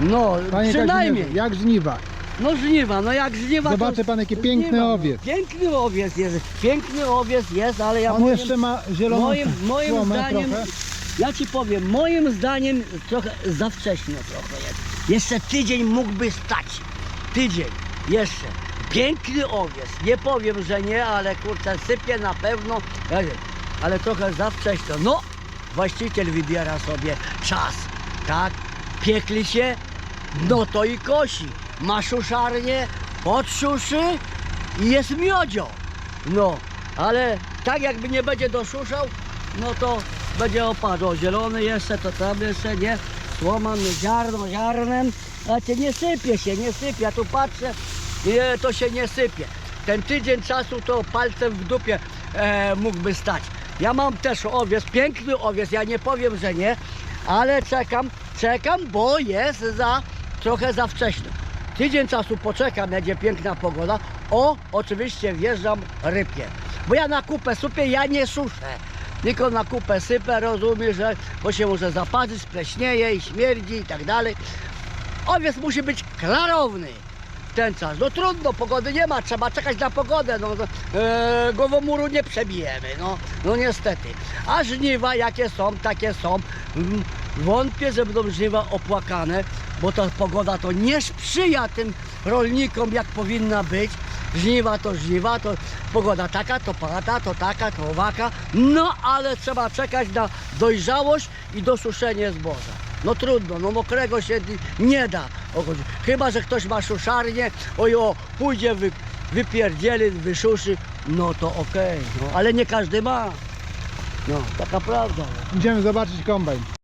No, Panie przynajmniej. Kazimierzu, jak żniwa? No żniwa, no jak żniwa Zobaczy to... pan, jaki piękny żniwa, no. owiec. Piękny owiec jest, piękny owiec jest, ale ja On moim, jeszcze ma zieloną moim, moim zdaniem, trochę. ja ci powiem, moim zdaniem trochę za wcześnie trochę jest. Jeszcze tydzień mógłby stać. Tydzień, jeszcze. Piękny owiec, nie powiem, że nie, ale kurczę, sypie na pewno, ale trochę za wcześnie. No, właściciel wybiera sobie czas, tak? Piekli się, no to i kosi. Ma szuszarnię, podszuszy i jest miodzio. No, ale tak jakby nie będzie doszuszał, no to będzie opadło. Zielony jeszcze, to tam jeszcze nie. Słoma, no ziarno ziarnem, a cię nie sypie się, nie sypie. Ja tu patrzę, nie, to się nie sypie. Ten tydzień czasu to palcem w dupie e, mógłby stać. Ja mam też owiec, piękny owiec, ja nie powiem, że nie, ale czekam, czekam, bo jest za trochę za wcześnie. Tydzień czasu poczekam, będzie piękna pogoda. O, oczywiście wjeżdżam rybie. Bo ja na kupę sypię, ja nie suszę. Tylko na kupę sypę, rozumiesz, że bo się może zaparzyć, spleśnieje i śmierdzi i tak dalej. Owiec musi być klarowny w ten czas. No trudno, pogody nie ma, trzeba czekać na pogodę. No, e, głowomuru nie przebijemy, no, no niestety. A żniwa jakie są, takie są. Wątpię, że będą żniwa opłakane, bo ta pogoda to nie sprzyja tym rolnikom jak powinna być. Żniwa to żniwa, to pogoda taka, to pada, to taka, to owaka. No ale trzeba czekać na dojrzałość i dosuszenie zboża. No trudno, no mokrego się nie da. Chyba, że ktoś ma szuszarnię, oj o, pójdzie, wy, wypierdzieli, wyszuszy, no to okej, no, ale nie każdy ma. No, taka prawda. Idziemy zobaczyć kombajn.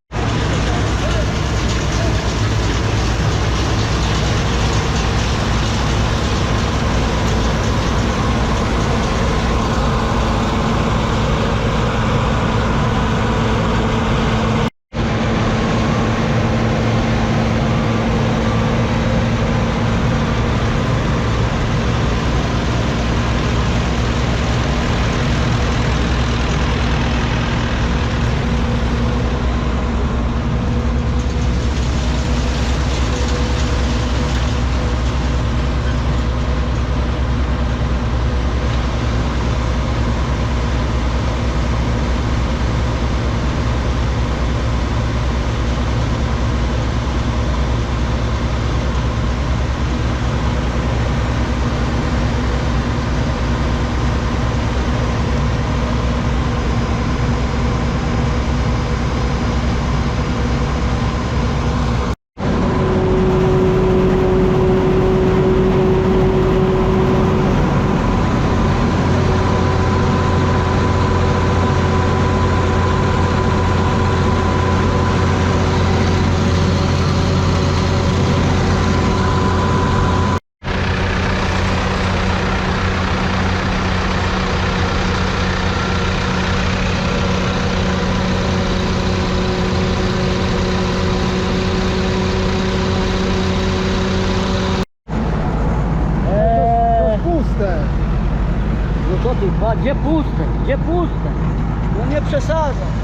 Puste. no co ty, gdzie puste, gdzie puste? No nie przesadzam.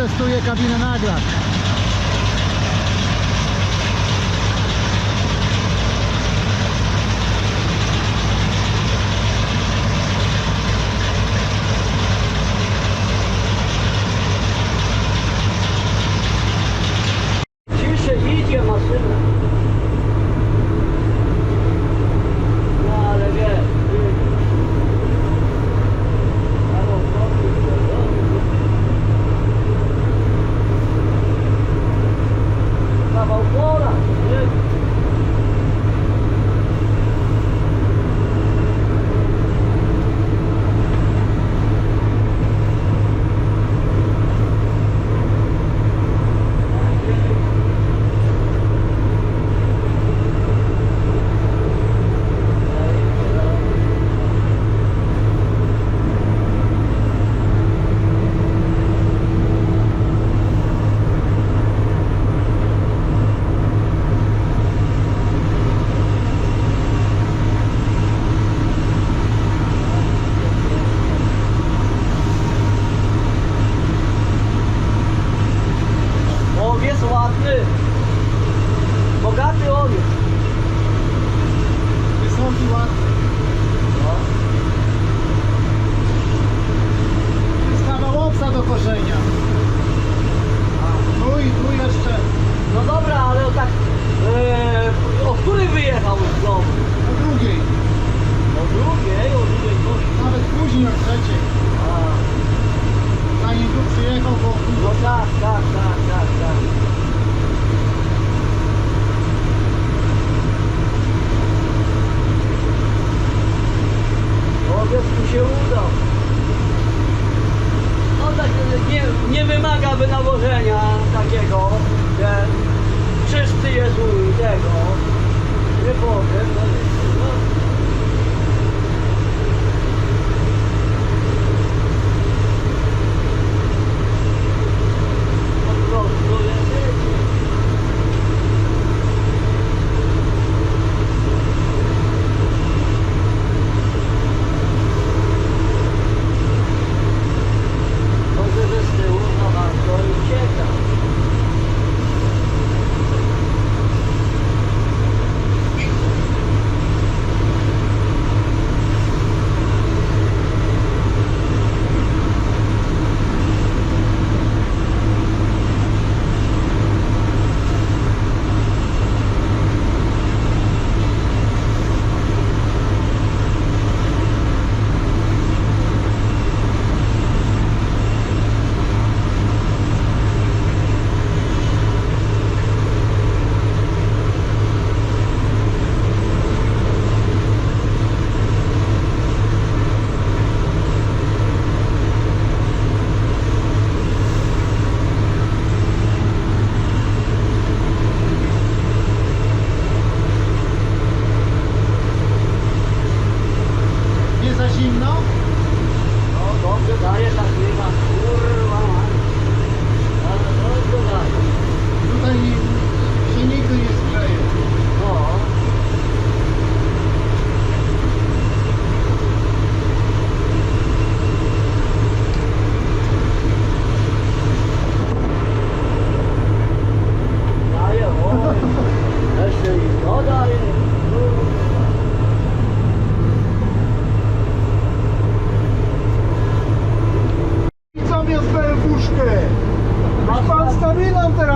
Kazimierz testuje kabinę nagrać.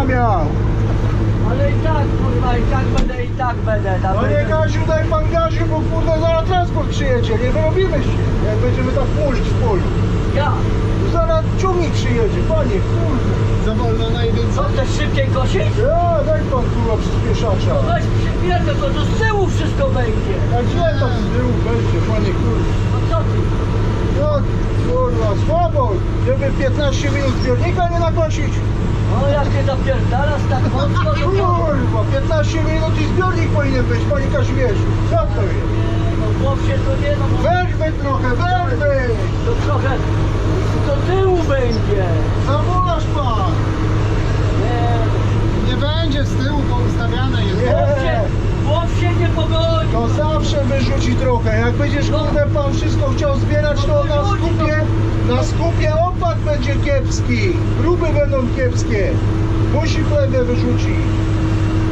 miał. Ale i tak kurwa, i tak będę, i tak będę. Tam No nie będę. Daj pan Gasiu, bo kurde zaraz transport przyjedzie, nie wyrobimy się. Jak będziemy tam pójść w polu. Ja, Zaraz ciągnik przyjedzie, panie, kurde. Za wolno co najwięcej. chcesz szybciej kosić? Ja, daj pan kurwa przyspieszacza. No weź przypierdol, to tu z tyłu wszystko będzie. A gdzie to z tyłu będzie, panie, kurde. No co ty? No, kurwa, słabo. Gdyby 15 minut zbiornika nie nakosić. No jak ty zapierdalasz tak mocno, to. Kurwa, 15 minut i zbiornik powinien być, panie Kazimierzu. Co to jest? No chłopcie, to nie no... Werwy trochę, werwy! To trochę do tyłu będzie. Zamulasz pan! Nie, Nie będzie z tyłu, to ustawiane jest. chłopcie, chłop się nie pogoni. To zawsze wyrzuci trochę. Jak będziesz kurde pan wszystko chciał zbierać, to na skupie, na skupie opak będzie kiepski. Próby będą kiepskie. Musi plebę wyrzucić.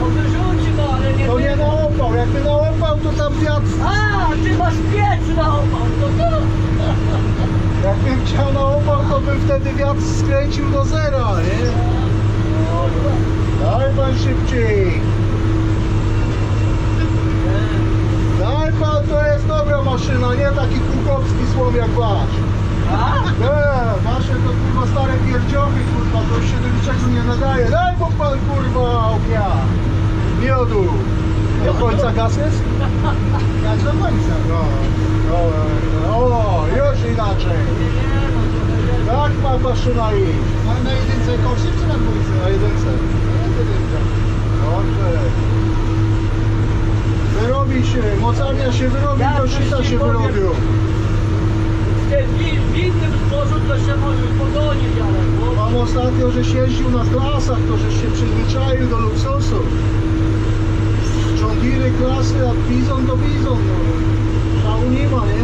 No wyrzuci no, ale nie... To nie na opał. Jakby na opał, to tam wiatr. A, ty masz piec na opał, to to... Jakbym chciał na opał, to bym wtedy wiatr skręcił do zera, nie? Daj pan szybciej. Daj pan, to jest dobra maszyna, nie taki kółkowski słom jak wasz. Nie, wasze to kurwa stare pierdziochy, kurwa, to się do niczego nie nadaje. Daj mu pan kurwa ognia. Miodu. Do końca gaz jest? Ja do końca. No, no, no, o, już inaczej. Tak ma maszyna iść. Na jedynce koszy czy na dwójce? Na jedynce. Dobrze. Wyrobi się, mocarnia się wyrobi, to się powiem. W innym zbożu to się może pogonić, ale... bo- Mam ostatnio, że jeździł na klasach, to żeś się przyzwyczaił do luksusu. Ciągiry klasy, a bizon do bizon, no. Szału nie ma, nie?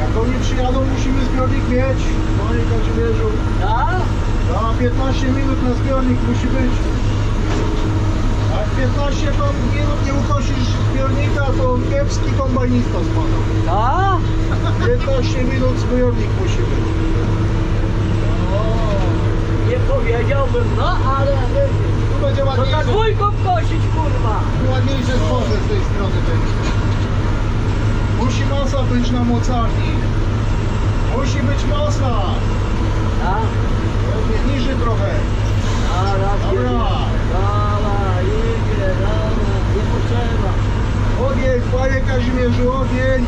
Jak oni przyjadą, musimy zbiornik mieć. Panie Kazimierzu. Tak? Za 15 minut na zbiornik musi być. 15 pan minut nie ukosisz zbiornika, to kiepski kombajnista spada. Tak? 15 minut zbiornik musi być. Nie powiedziałbym, no ale... Tu będzie To za ładniejsze, dwójką kosić, kurwa! ładniejsze zboże z tej strony będzie. Musi masa być na mocarni. Musi być masa. Nie, Niżej trochę. Dobra, Dobra. Dobra, idzie, dobra, nie potrzeba. Ogień, panie Kazimierzu, ogień.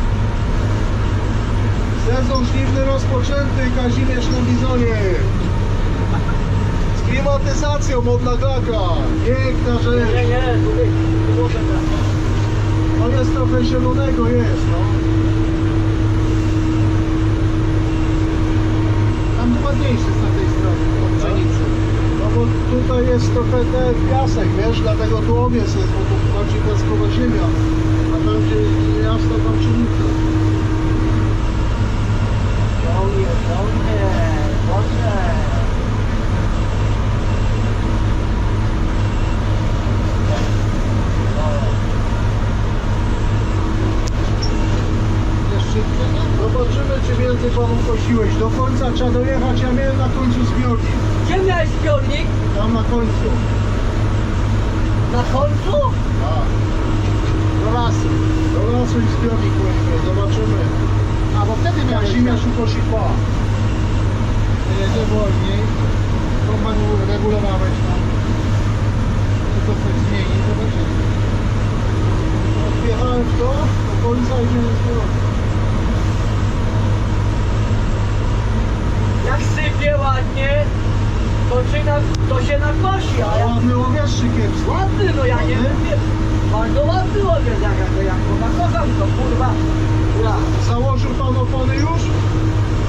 Sezon żniwny rozpoczęty, Kazimierz na bizonie. Z klimatyzacją modna glaka. Piękna rzecz. nie, nie. On jest trochę zielonego, jest, no. Tam ładniejsze z tej strony, od pszenicy. No bo tutaj jest trochę ten piasek, wiesz, dlatego tu owiec jest, bo tu bardziej piaskowa ziemia. A tam gdzie miasto, tam pszenica. Ciągnie, ciągnie, proszę. Jest szybkie, nie? Zobaczymy, czy więcej panu kosiłeś. Do końca trzeba dojechać, ja miałem na końcu zbiornik. Gdzie miałeś zbiornik? Tam na końcu. Na końcu? Tak. Do lasu. Do lasu i zbiornik powinien. Zobaczymy. A bo wtedy miałeś Kazimierz ukosi pa. jedzie wolniej. Kombajn regulowałeś tam. Tylko coś zmieni, zobaczymy. Wjechałem w to, do końca idziemy zbiornik. Jak sypie ładnie, to, się na, to się nakosi, a ładny łowieszczy kiepski. ładny, no ja nie Ładny? Mówię. Bardzo ładny łowiec, jak ja to kurwa. Ja. Założył pan opony już?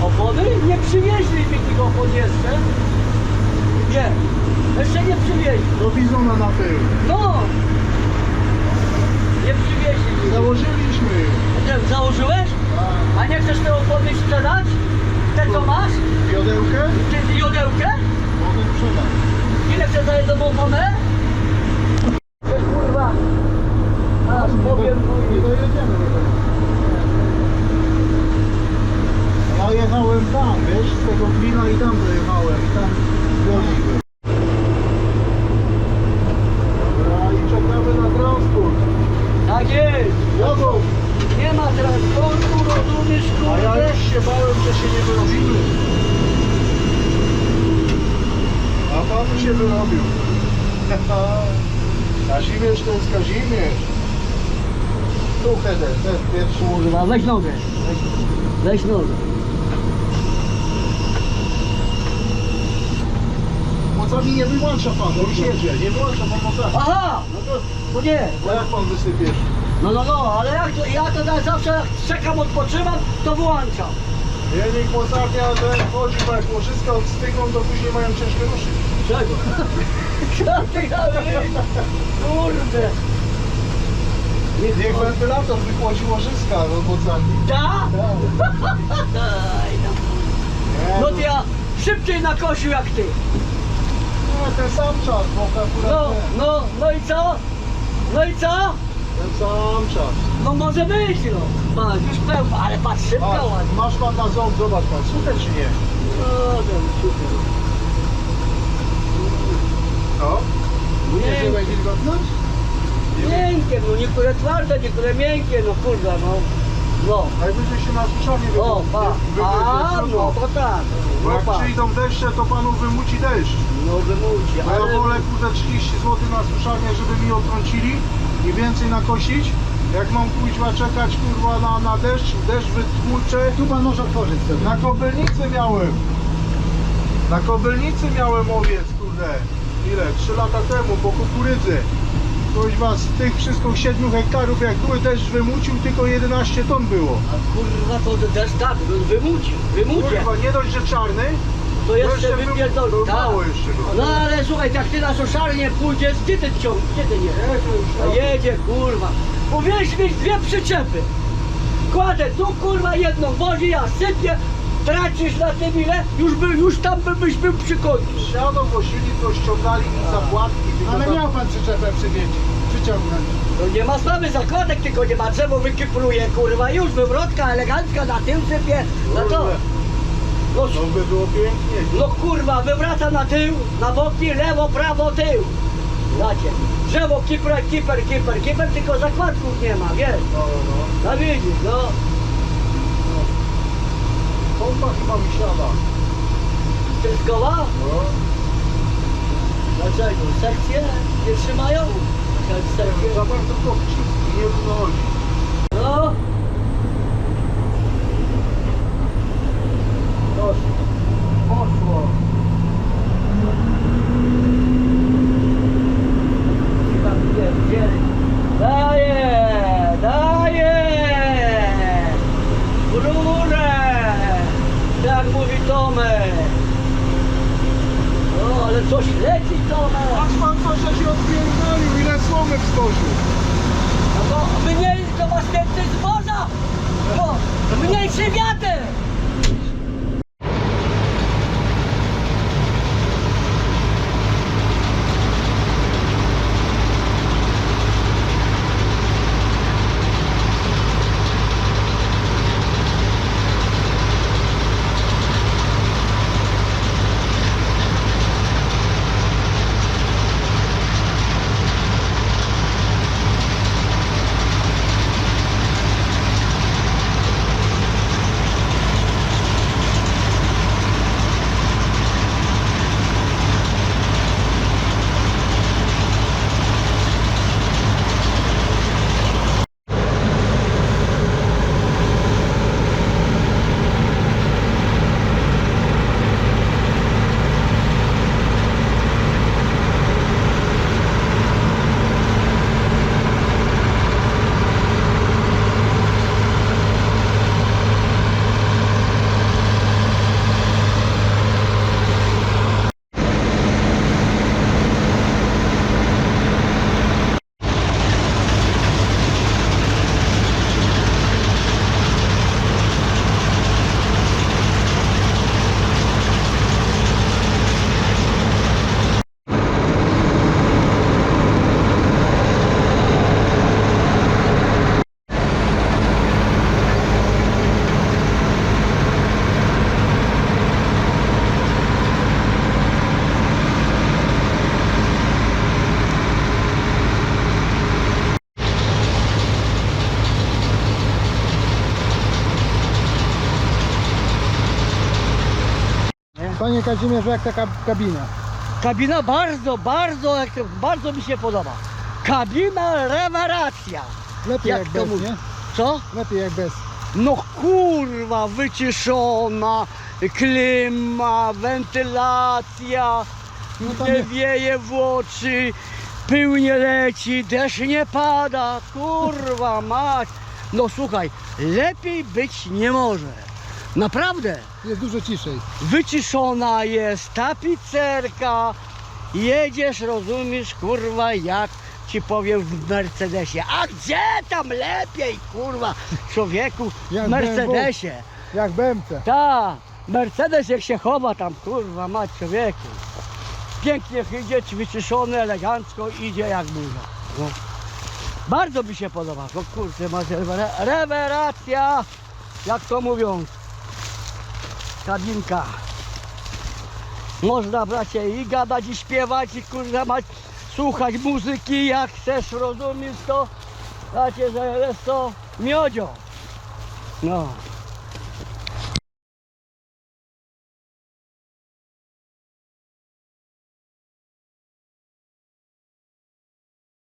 Opony? Nie przywieźli mi tych opon jeszcze. Nie, jeszcze nie przywieźli. Do bizona na tył. No! Nie przywieźli mi. Założyliśmy. Nie, Założyłeś? A nie chcesz te opony sprzedać? Te co masz? Jodełkę? Czy jodełkę? Mogę sprzedać. Ile chcesz za jedną oponę? Ty kurwa. Aż powiem, Nie dojedziemy do tego. Ja jechałem tam, wiesz, z tego klina i i tam dojechałem i tam złożyłem. Dobra, i czekamy na transport. Tak jest. Jadą. Nie ma transportu, rozumiesz, A ja kurde? już się bałem, że się nie wyrobimy. A pan się wyrobił. Kazimierz to jest Kazimierz. Tu Heder, ten pierwszy. Kurwa, weź nogę. Weź, weź nogę. Mocami nie wyłącza pan, bo już jedzie. Nie wyłącza pan mocami. Aha! No to, to nie. A jak pan wysypiesz? No, no, no, ale jak to, ja to na- zawsze jak czekam, odpoczywam, to wyłączam. Jednik mocarnia ten chodzi, bo jak łożyska odstygną, to później mają ciężkie ruszy. Czego? Kurde. Niech wentylator wychłodzi łożyska mocarni. Da? Tak. Daj, no. Nie, No to ja szybciej nakosił jak ty. No, ten sam czas, bo akurat No, nie. no, no i co? No i co? Ten sam czas. No może być, no. Patrz, już pełno, ale patrz, szybko Masz, ładnie. masz pan na ząb, zobacz pan, suche czy nie? No, to super. No. Nie Nie, będzie wilgotność? Miękkie, no niektóre twarde, niektóre miękkie, no kurwa, no. No. Najwyżej się na suszanie wy, O, pa. wy, A, wy, no to tak. Bo No jak pa. przyjdą deszcze, to panu wymuci deszcz. No wymówcie, Bo ja ale... wolę kurde 30 zł na suszanie, żeby mi odtrącili i więcej nakosić. Jak mam kuźwa czekać kurwa na, na deszcz, deszcz wytłucze. Tu pan może otworzyć sobie. Na kobylnicy miałem. Na kobylnicy miałem owiec, kurde. Ile? 3 lata temu, po kukurydzy. Kuźwa, z tych wszystkich 7 hektarów, jak były deszcz wymucił, tylko 11 ton było. A kurwa to też tak, wymucił, wymucie. Kurwa, nie dość, że czarny, To jeszcze jeszcze wypierdol. to Tak. mało jeszcze go. No ale słuchaj, jak ty na suszarnię pójdziesz, gdzie ty ciąg, gdzie ty nie? A jedzie, kurwa. Powinieneś mieć dwie przyczepy. Kładę tu, kurwa, jedną wozi, ja sypię, tracisz na tym ile, już, by, już tam by, byś był przy końcu. Siano wozili, to ściągali mi zapłatki. Ale tam- miał pan przyczepę przywieźć, przyciągnąć. No nie ma sprawy, zakładek tylko nie ma, drzewo wykipruje, kurwa, już wywrotka elegancka na tył sypie, na to. Kurde, No, To by było pięknie. no kurwa, wywraca na tył, na boki, lewo, prawo, tył. Dacie. Drzewo, kiper, kiper, kiper, kiper, tylko zakładków nie ma, wiesz. No, no. No widzisz, no. Pompa chyba mi siada. Tryskowa? No. Dlaczego? Sekcje nie trzymają? Sekcje? Za bardzo kopci nie równochodzi. No. Kazimierzu, jak taka kabina? Kabina bardzo, bardzo, bardzo mi się podoba. Kabina rewelacja. Lepiej Jak jak, bez, mówi? nie? Co? Lepiej jak bez. No kurwa, wyciszona, klima, wentylacja, No nie nie- wieje w oczy, pył nie leci, deszcz nie pada, kurwa mać. No słuchaj, lepiej być nie może. Naprawdę. Jest dużo ciszej. Wyciszona jest tapicerka, jedziesz, rozumiesz, kurwa, jak ci powiem w Mercedesie. A gdzie tam lepiej, kurwa, człowieku, Jak w Mercedesie. Jak BMC. Ta, Mercedes jak się chowa tam, kurwa, mać człowieku. Pięknie idzie, wyciszony, elegancko, idzie jak burza. No. Bardzo mi się podoba, no kurczę, masz rewe- rewelacja, jak to mówią, kabinka. Można bracie i gadać i śpiewać i kurwa mać, słuchać muzyki jak chcesz, rozumiesz to? Bracie, że jest to miodzio. No.